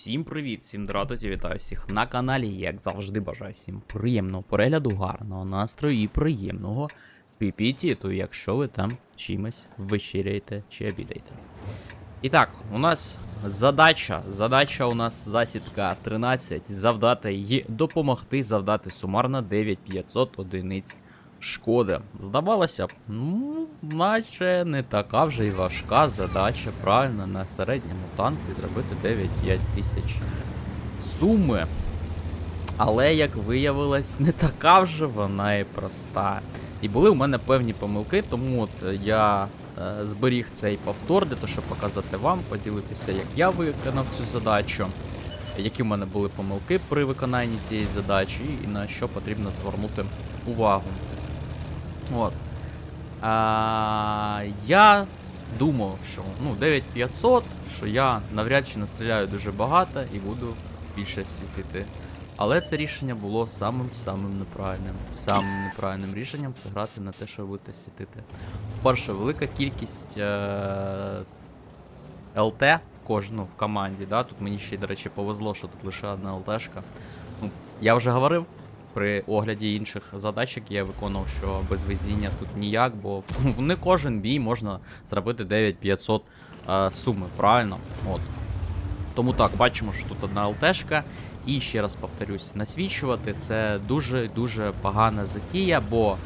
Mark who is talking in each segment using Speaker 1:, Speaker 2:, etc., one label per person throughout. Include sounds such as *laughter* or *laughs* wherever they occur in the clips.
Speaker 1: Усім привіт, всім дратоті, вітаю всіх на каналі. Як завжди бажаю всім приємного перегляду, гарного настрою і приємного піпітіту, якщо ви там чимось вечеряєте чи обідаєте. І так, у нас задача. Задача у нас засідка 13. Завдати і допомогти завдати сумарно 9500 одиниць шкоди. Здавалося б, ну, наче не така вже й важка задача, правильно, на середньому танку зробити 9-5 тисяч суми. Але, як виявилось, не така вже вона і проста. І були у мене певні помилки, тому от я е, зберіг цей повтор для того, щоб показати вам, поділитися, як я виконав цю задачу, які в мене були помилки при виконанні цієї задачі, і на що потрібно звернути увагу. От. А, я думав, що ну, 9500, що я навряд чи настріляю дуже багато і буду більше світити. Але це рішення було самим-самим неправильним. Самим неправильним рішенням це грати на те, що ви будете світити. По-перше, велика кількість е- ЛТ в кожну в команді. Да? Тут мені ще, до речі, повезло, що тут лише одна ЛТшка. Ну, я вже говорив при огляді інших задач, які я виконував, що без везіння тут ніяк, бо в, *laughs* не кожен бій можна зробити 9500 е, суми, правильно? От. Тому так, бачимо, що тут одна ЛТшка. І ще раз повторюсь, насвічувати це дуже-дуже погана затія, бо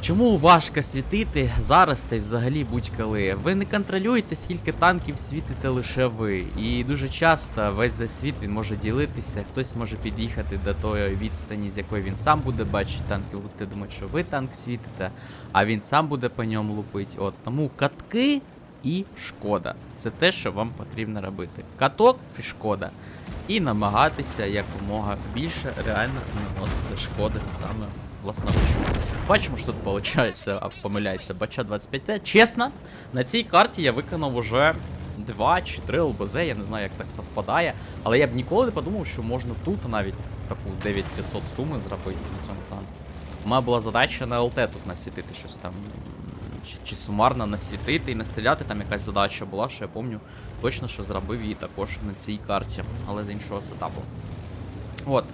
Speaker 1: чому важко світити зараз та й взагалі будь-коли? Ви не контролюєте, скільки танків світите лише ви. І дуже часто весь засвіт він може ділитися, хтось може під'їхати до тої відстані, з якої він сам буде бачити танки, будете думати, що ви танк світите, а він сам буде по ньому лупити. От тому катки і шкода. Це те, що вам потрібно робити. Каток і шкода. І намагатися якомога більше реально наносити шкоди саме власноручно. Бачимо, що тут виходить, помиляється бача 25Т. Чесно, на цій карті я виконав уже 2 чи 3 ЛБЗ, я не знаю, як так совпадає. Але я б ніколи не подумав, що можна тут навіть таку 9500 суми зробити на цьому танку. У мене була задача на ЛТ тут насвітити щось там. Чи, чи сумарно насвітити і настріляти, там якась задача була, що я пам'ятаю точно, що зробив її також на цій карті, але з іншого сетапу. От.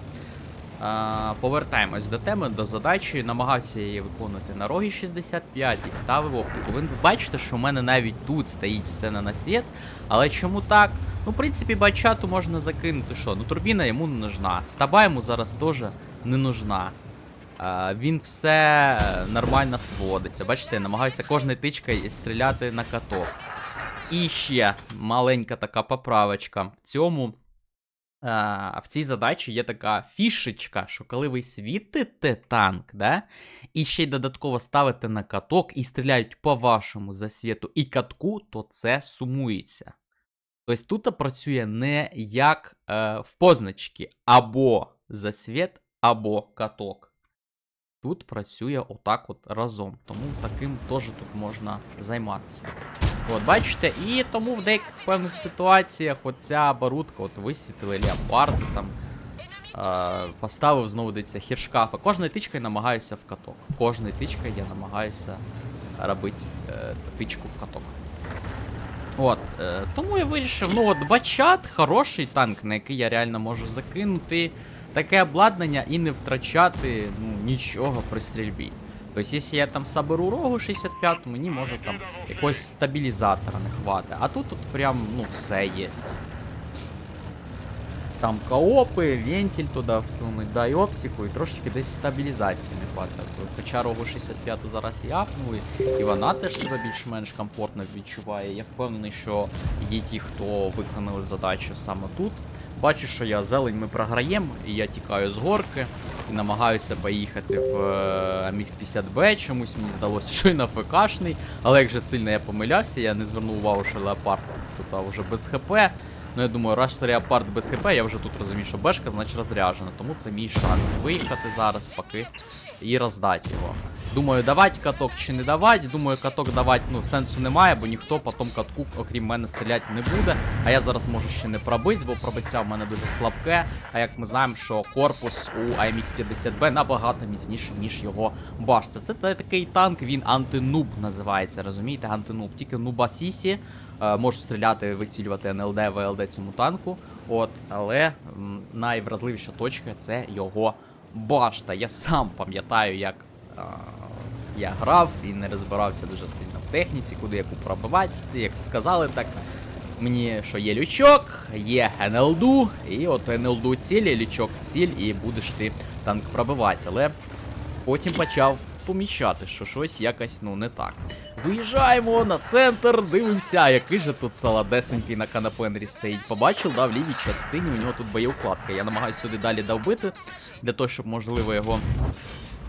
Speaker 1: Повертаємось до теми, до задачі. Намагався її виконувати на рогі 65 і ставив оптику. Ви бачите, що в мене навіть тут стоїть все на насвіт. Але чому так? Ну, в принципі, бачату можна закинути. Що? Ну, турбіна йому не нужна. Стаба йому зараз теж не нужна. А, він все нормально сводиться. Бачите, я намагаюся кожною тичкою стріляти на каток. І ще маленька така поправочка. В цьому. А, в цій задачі є така фішечка, що коли ви світите танк, да, і ще й додатково ставите на каток і стріляють по вашому засвіту і катку, то це сумується. Тобто тут працює не як е, в позначці або засвіт, або каток. Тут працює отак от разом. Тому таким теж тут можна займатися. От, бачите, і тому в деяких певних ситуаціях оця оборудка, от висвітили леопарди там. Е, поставив знову дивіться хіршкафа. Кожною тичкою намагаюся в каток. Кожною тичкою я намагаюся робити е, тичку в каток. От, е, тому я вирішив, ну от бачат хороший танк, на який я реально можу закинути таке обладнання і не втрачати ну, нічого при стрільбі. Тобто, якщо я там соберу рогу 65, то мені може там якогось стабілізатора не хватить. А тут тут прям ну все є. Там коопи, вентиль туди всунуть, да, оптику, і трошечки десь стабілізації не хватить. Хоча рогу 65 зараз і апнули, і вона теж себе більш-менш комфортно відчуває. Я впевнений, що є ті, хто виконали задачу саме тут. Бачу, що я зелень ми програємо, і я тікаю з горки намагаюся поїхати в е, MX-50B. Чомусь мені здалося, що й на ФКшний. Але як же сильно я помилявся, я не звернув увагу, що леопард тут вже без ХП. Ну я думаю, раз леопард без ХП, я вже тут розумію, що бешка, значить розряджена. Тому це мій шанс виїхати зараз, поки і роздати його. Думаю, давати каток чи не давати. Думаю, каток давати ну, сенсу немає, бо ніхто потім катку, окрім мене, стріляти не буде. А я зараз можу ще не пробити, бо пробиття в мене дуже слабке. А як ми знаємо, що корпус у AMX 50B набагато міцніший, ніж його башта. Це такий танк, він антинуб називається, розумієте? Антинуб. Тільки нуба Сісі е, можу стріляти, вицілювати НЛД, ВЛД цьому танку. От, але найвразливіша точка це його башта. Я сам пам'ятаю, як я грав і не розбирався дуже сильно в техніці, куди яку пробивати. Як сказали, так мені що є лючок, є НЛДу, і от НЛДу ціль, лючок ціль, і будеш ти танк пробивати. Але потім почав помічати, що щось якось ну не так. Виїжджаємо на центр, дивимося, який же тут саладесенький на канапенері стоїть. Побачив, да, в лівій частині у нього тут боєвкладка. Я намагаюсь туди далі довбити, для того, щоб можливо його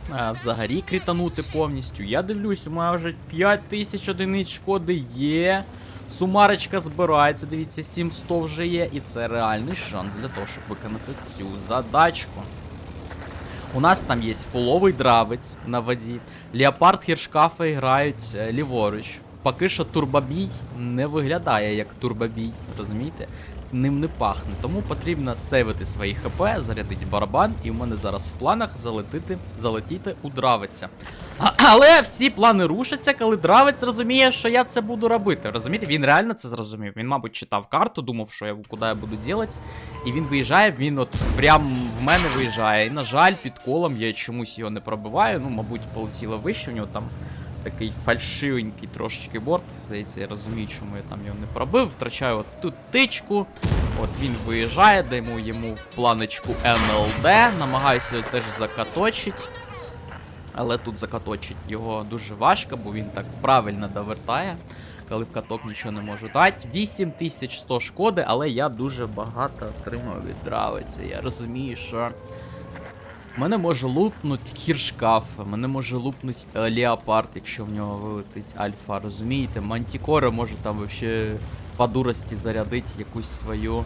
Speaker 1: взагалі кританути повністю. Я дивлюсь, у мене вже 5 тисяч одиниць шкоди є. Сумарочка збирається, дивіться, 700 вже є, і це реальний шанс для того, щоб виконати цю задачку. У нас там є фуловий дравець на воді. Леопард Хіршкафи грають е, ліворуч. Поки що турбобій не виглядає як турбобій, розумієте? Ним не пахне. Тому потрібно сейвити свої ХП, зарядити барабан, і в мене зараз в планах залетити, залетіти у дравиця. А- але всі плани рушаться, коли дравець розуміє, що я це буду робити. Розумієте, він реально це зрозумів. Він, мабуть, читав карту, думав, що я куди я буду робити. І він виїжджає, він от прям в мене виїжджає. І, на жаль, під колом я чомусь його не пробиваю. Ну, мабуть, полетіло вище, у нього там такий фальшивенький трошечки борт. Здається, я розумію, чому я там його не пробив. Втрачаю от тут тичку. От він виїжджає, даємо йому в планочку НЛД. Намагаюся його теж закаточити. Але тут закаточить його дуже важко, бо він так правильно довертає, коли в каток нічого не можу дати. 8100 шкоди, але я дуже багато отримав від дравиці. Я розумію, що мене може лупнуть кіршкаф, мене може лупнуть е, леопард, якщо в нього вилетить альфа. Розумієте, мантікора може там вообще по дурості зарядити якусь свою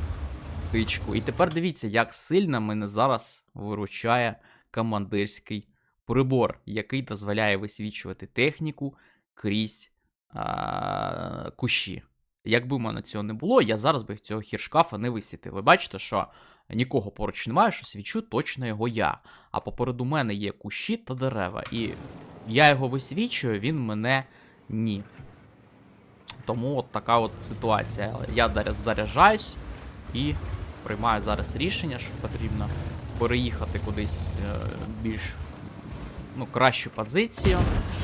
Speaker 1: тичку. І тепер дивіться, як сильно мене зараз виручає командирський прибор, який дозволяє висвічувати техніку крізь а, кущі. Якби в мене цього не було, я зараз би цього хіршкафа не висвітив. Ви бачите, що нікого поруч немає, що свічу точно його я. А попереду мене є кущі та дерева. І я його висвічую, він мене ні. Тому от така от ситуація. Я зараз заряджаюсь і приймаю зараз рішення, що потрібно переїхати кудись е, більш ну, кращу позицію.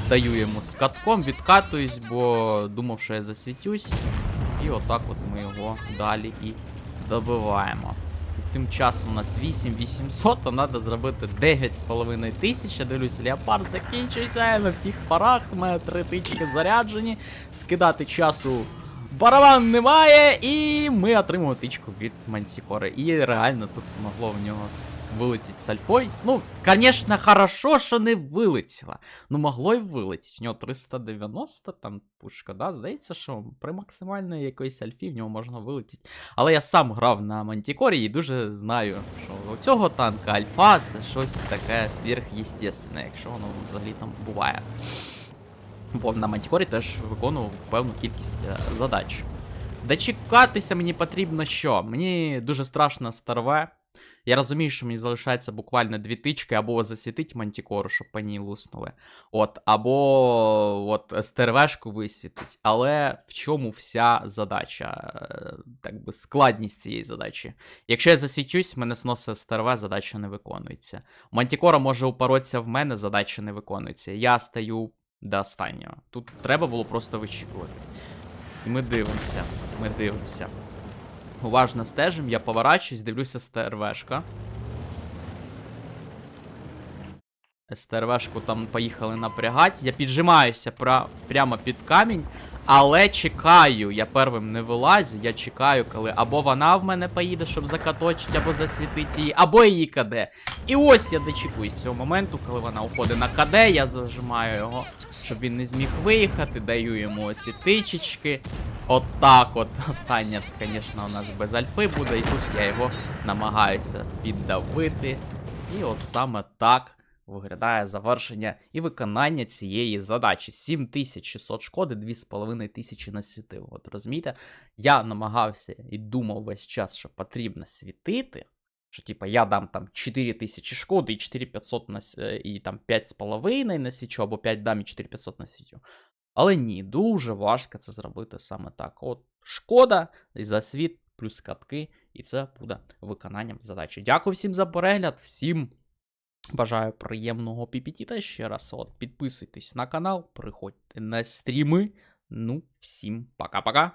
Speaker 1: Даю йому з катком, відкатуюсь, бо думав, що я засвітюсь. І отак от ми його далі і добиваємо. Тим часом у нас 8800, а треба зробити 9,5 тисяч. Я дивлюся, леопард закінчується на всіх парах. У мене три тички заряджені. Скидати часу барабан немає, і ми отримуємо тичку від мантікори. І реально тут могло в нього вилетіть з альфой. Ну, звісно, хорошо, що не вилетіло. Ну, могло й вилетіти. У нього 390 там пушка, да? Здається, що при максимальної якоїсь альфі в нього можна вилетіти. Але я сам грав на Мантікорі і дуже знаю, що у цього танка альфа це щось таке сверхъестественне, якщо воно взагалі там буває. Бо на Мантікорі теж виконував певну кількість е, задач. Дочекатися мені потрібно що? Мені дуже страшно старве. Я розумію, що мені залишається буквально дві тички, або засвітить мантікору, щоб по ній луснули. От, або от стервешку висвітить. Але в чому вся задача, е, так би складність цієї задачі? Якщо я засвічусь, мене сносить стерве, задача не виконується. Мантікора може упоротися в мене, задача не виконується. Я стаю до останнього. Тут треба було просто вичікувати. І ми дивимося, ми дивимося. Уважно стежим, я поворачуюсь, дивлюся СТРВшка. СТРВшку там поїхали напрягати. Я піджимаюся пра- прямо під камінь, але чекаю. Я первим не вилазю, я чекаю, коли або вона в мене поїде, щоб закаточити, або засвітить її, або її КД. І ось я дочекуюсь цього моменту, коли вона уходить на КД, я зажимаю його, щоб він не зміг виїхати, даю йому оці тичечки. От так *laughs* от. Остання, звісно, у нас без альфи буде, і тут я його намагаюся піддавити. І от саме так виглядає завершення і виконання цієї задачі. 7600 шкоди, 2500 насвітив. От розумієте, я намагався і думав весь час, що потрібно світити. Що, типа, я дам там 4000 шкоди і 4500 на, е, і там 5,5 на свічу, або 5 дам і 4500 на свічу. Але ні, дуже важко це зробити саме так. От шкода за світ плюс катки, і це буде виконанням задачі. Дякую всім за перегляд, всім бажаю приємного піпітіта та ще раз от, підписуйтесь на канал, приходьте на стріми. Ну, всім пока-пока.